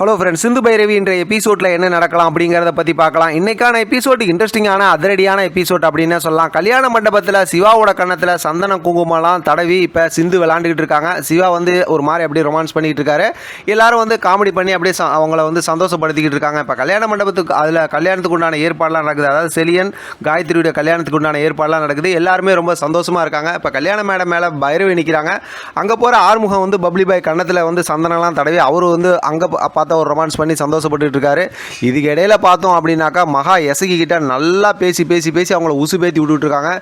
Hello friends Sindhu Bhairavi என்ற எபிசோடில் என்ன நடக்கலாம் அப்படிங்கிறத பற்றி பார்க்கலாம். இன்றைக்கான எபிசோடு இன்ட்ரெஸ்டிங்கான அதிரடியான எபிசோட் அப்படின்னு சொல்லலாம். கல்யாண மண்டபத்தில் சிவாவோட கன்னத்தில் சந்தன குங்குமம்லாம் தடவி இப்போ சிந்து விளாண்டுக்கிட்டு இருக்காங்க. சிவா வந்து ஒரு மாதிரி அப்படியே ரொமான்ஸ் பண்ணிக்கிட்டு இருக்காரு. எல்லாரும் வந்து காமெடி பண்ணி அப்படியே ச- அவங்கள வந்து சந்தோஷப்படுத்திக்கிட்டு இருக்காங்க. இப்போ கல்யாண மண்டபத்துக்கு அதில் கல்யாணத்துக்கு உண்டான ஏற்பாடுலாம் நடக்குது. அதாவது செலியன் காயத்ரியுடைய கல்யாணத்துக்கு உண்டான ஏற்பாடுலாம் நடக்குது. எல்லாருமே ரொம்ப சந்தோஷமாக இருக்காங்க. இப்போ கல்யாண மேடம் மேலே பைரவி நிற்கிறாங்க அங்கே போகிற ஆறுமுகம் வந்து பப்ளி பாய் கன்னத்தில் வந்து சந்தனம்லாம் தடவி அவர் வந்து அங்கே பார்த்தா ஒரு ரொமான்ஸ் பண்ணி சந்தோஷப்பட்டுட்டு இருக்காரு. இதுக்கு இடையில பார்த்தோம் அப்படின்னாக்கா மகா எசகி கிட்ட நல்லா பேசி பேசி பேசி அவங்கள உசு பேத்தி விட்டுட்டு இருக்காங்க.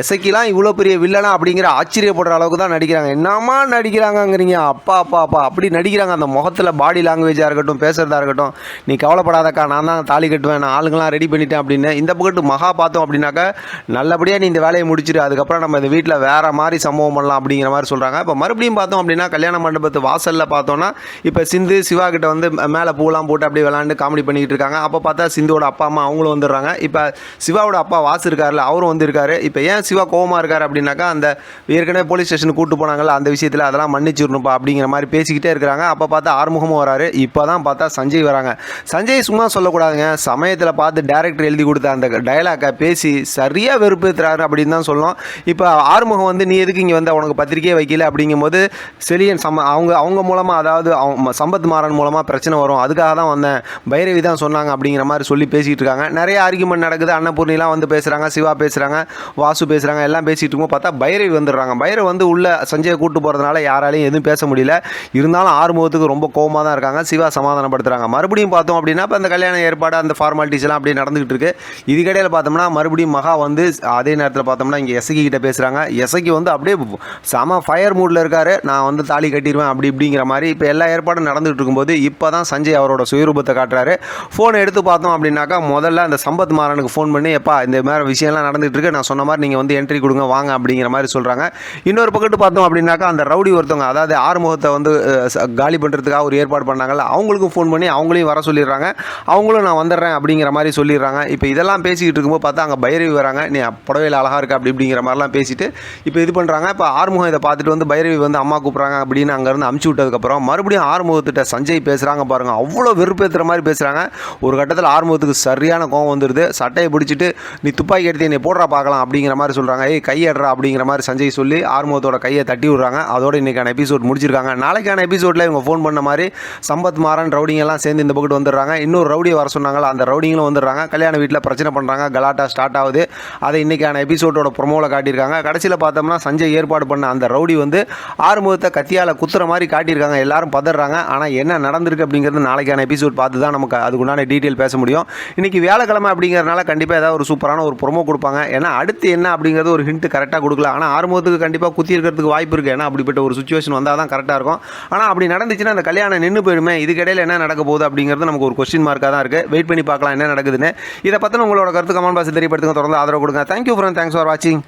எசக்கிலாம் இவ்வளோ பெரிய வில்லனா அப்படிங்கிற ஆச்சரியப்படுற அளவுக்கு தான் நடிக்கிறாங்க. என்னமா நடிக்கிறாங்கங்கிறீங்க? அப்பா அப்பா அப்பா. அப்படி நடிக்கிறாங்க. அந்த முகத்தில் பாடி லாங்குவேஜாக இருக்கட்டும் பேசுகிறதா இருக்கட்டும். நீ கவலைப்படாதக்கா நான் தான் தாலி கட்டுவேன் நான் ஆளுங்களாம் ரெடி பண்ணிட்டேன் அப்படின்னு. இந்த பக்கத்து மகா பார்த்தோம் அப்படின்னாக்கா நல்லபடியாக நீ இந்த வேலையை முடிச்சிரு. அதுக்கப்புறம் நம்ம இந்த வீட்டில் வேற மாதிரி சம்பவம் பண்ணலாம் அப்படிங்கிற மாதிரி சொல்கிறாங்க இப்போ மறுபடியும் பார்த்தோம் அப்படின்னா கல்யாண மண்டபத்து வாசலில் பார்த்தோன்னா இப்போ சிந்து சிவா கிட்ட வந்து மேலே பூலாம் போட்டு அப்படியே விளாண்டு காமெடி பண்ணிக்கிட்டு இருக்காங்க. அப்போ பார்த்தா சிந்துவோட அப்பா அம்மா அவங்களும் வந்துடுறாங்க. இப்போ சிவாவோட அப்பா வாசு இருக்கார்ல அவரும் வந்திருக்காரு. இப்போ ஏன் சிவா கோவமாக இருக்கார் அப்படின்னாக்கா அந்த ஏற்கனவே போலீஸ் ஸ்டேஷனுக்கு கூட்டு போனாங்கல்ல அந்த விஷயத்தில் அதெல்லாம் மன்னிச்சிடணும்ப்பா அப்படிங்கிற மாதிரி பேசிக்கிட்டே இருக்கிறாங்க. அப்போ பார்த்தா ஆறுமுகமும் வராரு. இப்போ தான் பார்த்தா சஞ்சய் வராங்க. சஞ்சய் சும்மா சொல்லக்கூடாதுங்க. சமயத்தில் பார்த்து டேரக்டர் எழுதி கொடுத்த அந்த டைலாக்கை பேசி சரியாக வெறுப்பேற்றுறாரு அப்படின்னு தான் சொல்லணும். இப்போ ஆறுமுகம் வந்து நீ எதுக்கு இங்கே வந்து? உனக்கு பத்திரிக்கையே வைக்கல? அப்படிங்கும்போது செலியன் சம அவங்க அவங்க மூலமாக அதாவது அவங்க சம்பத் மாறன் மூலமாக பிரச்சனை வரும். அதுக்காக தான் வந்தேன். பைரவி தான் சொன்னாங்க அப்படிங்கிற மாதிரி சொல்லி பேசிகிட்டு இருக்காங்க. நிறைய ஆர்குமெண்ட் நடக்குது. அன்னபூர்ணிலாம் வந்து பேசுகிறாங்க சிவா பேசுகிறாங்க வாசு பேசுகிறாங்க எல்லாம் பேசிகிட்டு இருக்கும்போது பார்த்தா பைரவி வந்துடுறாங்க. பைரவி வந்து உள்ள சஞ்சயை கூட்டு போகிறதுனால யாராலையும் எதுவும் பேச முடியல. இருந்தாலும் ஆறுமுகத்துக்கு ரொம்ப கோவமாக தான் இருக்காங்க. சிவா சமாதானப்படுத்துகிறாங்க மறுபடியும் பார்த்தோம் அப்படின்னா இப்போ அந்த கல்யாண ஏற்பாடு அந்த ஃபார்மாலிட்டிஸ்லாம் அப்படியே நடந்துகிட்டு இருக்கு. இதுக்கடையில் பார்த்தோம்னா மறுபடியும் மகா வந்து அதே நேரத்தில் பார்த்தோம்னா இங்கே எசகி கிட்ட பேசுகிறாங்க எசகி வந்து அப்படியே செம ஃபயர் மூடில் இருக்காரு. நான் வந்து தாலி கட்டிடுவேன் அப்படி இப்படிங்கிற மாதிரி இப்போ எல்லா ஏற்பாடும் நடந்துகிட்டு இருக்கும்போது இப்போ இப்போ தான் சஞ்சய் அவரோட சுயரூபத்தை காட்டுறாரு. ஃபோனை எடுத்து பார்த்தோம் அப்படின்னாக்கா முதல்ல அந்த சம்பத் மாறனுக்கு ஃபோன் பண்ணி எப்பா இந்த மாதிரி விஷயம்லாம் நடந்துகிட்டு இருக்கு. நான் சொன்ன மாதிரி நீங்கள் வந்து என்ட்ரி கொடுங்க வாங்க அப்படிங்கிற மாதிரி சொல்கிறாங்க இன்னொரு பக்கத்து பார்த்தோம் அப்படின்னாக்கா அந்த ரவுடி ஒருத்தவங்க அதாவது ஆறுமுகத்தை வந்து காலி பண்ணுறதுக்காக ஒரு ஏற்பாடு பண்ணாங்கல்ல அவங்களுக்கும் ஃபோன் பண்ணி அவங்களையும் வர சொல்லிடுறாங்க. அவங்களும் நான் வந்துடுறேன் அப்படிங்கிற மாதிரி சொல்லிடுறாங்க. இப்போ இதெல்லாம் பேசிக்கிட்டு இருக்கும்போது பார்த்தா அங்கே பைரவி வராங்க. நீ புடவையில் அழகாக இருக்கா அப்படி இப்படிங்கிற மாதிரிலாம் பேசிட்டு இப்போ இது பண்ணுறாங்க இப்போ ஆறுமுகம் இதை பார்த்துட்டு வந்து பைரவி வந்து அம்மா கூப்பிட்றாங்க அப்படின்னு அங்கேருந்து அமுச்சு விட்டதுக்கப்புறம் மறுபடியும் ஆறுமுகத்திட்ட சஞ்சய் பேசுகிறாங்க பாருங்க. அவ்வளோ வெறுப்பேற்றுற மாதிரி பேசுகிறாங்க ஒரு கட்டத்தில் ஆறுமுகத்துக்கு சரியான கோவம் வந்துடுது சட்டையை பிடிச்சிட்டு நீ துப்பாக்கி எடுத்து நீ போடுறா பார்க்கலாம் அப்படிங்கிற மாதிரி சொல்கிறாங்க ஏய் கையடுறா அப்படிங்கிற மாதிரி சஞ்சய் சொல்லி ஆறுமுகத்தோட கையை தட்டி விடுறாங்க. அதோட இன்றைக்கான எபிசோட் முடிச்சிருக்காங்க. நாளைக்கான எபிசோடில் இவங்க ஃபோன் பண்ண மாதிரி சம்பத் மாறன் ரவுடிங்கெல்லாம் சேர்ந்து இந்த பக்கத்து வந்துடுறாங்க. இன்னொரு ரவுடியை வர சொன்னாங்களா அந்த ரவுடிங்களும் வந்துடுறாங்க. கல்யாண வீட்டில் பிரச்சனை பண்ணுறாங்க கலாட்டா ஸ்டார்ட் ஆகுது. அதை இன்றைக்கான எபிசோடோட ப்ரொமோவில் காட்டியிருக்காங்க. கடைசியில் பார்த்தோம்னா சஞ்சய் ஏற்பாடு பண்ண அந்த ரவுடி வந்து ஆறுமுகத்தை கத்தியால் குத்துற மாதிரி காட்டியிருக்காங்க. எல்லாரும் பதறாங்க. ஆனால் என்ன நடந்திருக்கு அப்படிங்கிறது நாளைக்கான எபிசோட் பார்த்து தான் நமக்கு அதுக்குண்டான டீட்டெயில் பேச முடியும். இன்றைக்கி வியாழக்கிழமை அப்படிங்கிறதுனால கண்டிப்பாக ஏதாவது ஒரு சூப்பரான ஒரு ப்ரொமோ கொடுப்பாங்க. ஏன்னா அடுத்து என்ன அப்படிங்கிறது ஒரு ஹிண்ட் கரெக்டாக கொடுக்கல ஆனால் ஆரம்பத்துக்கு கண்டிப்பாக குத்தி இருக்கிறதுக்கு வாய்ப்பு இருக்குது ஏன்னா அப்படிப்பட்ட ஒரு சுச்சுவேஷன் வந்தால் தான் கரெக்டாக இருக்கும். ஆனால் அப்படி நடந்துச்சுன்னா அந்த கல்யாணம் நின்று போயிடுமே. இதுக்கிடையில் என்ன நடக்க போகுது அப்படிங்கிறது நமக்கு ஒரு கொஸ்டின் மார்க்காக தான் இருக்குது வெயிட் பண்ணி பார்க்கலாம் என்ன நடக்குதுன்னு. இதை பற்றின உங்களோட கருத்து கமெண்ட் பாக்ஸ் தெரியப்படுத்துங்க. தொடர்ந்து ஆதரவு கொடுங்க. தேங்க்யூ ஃப்ரெண்ட் தேங்க்ஸ் ஃபார் வாட்சிங்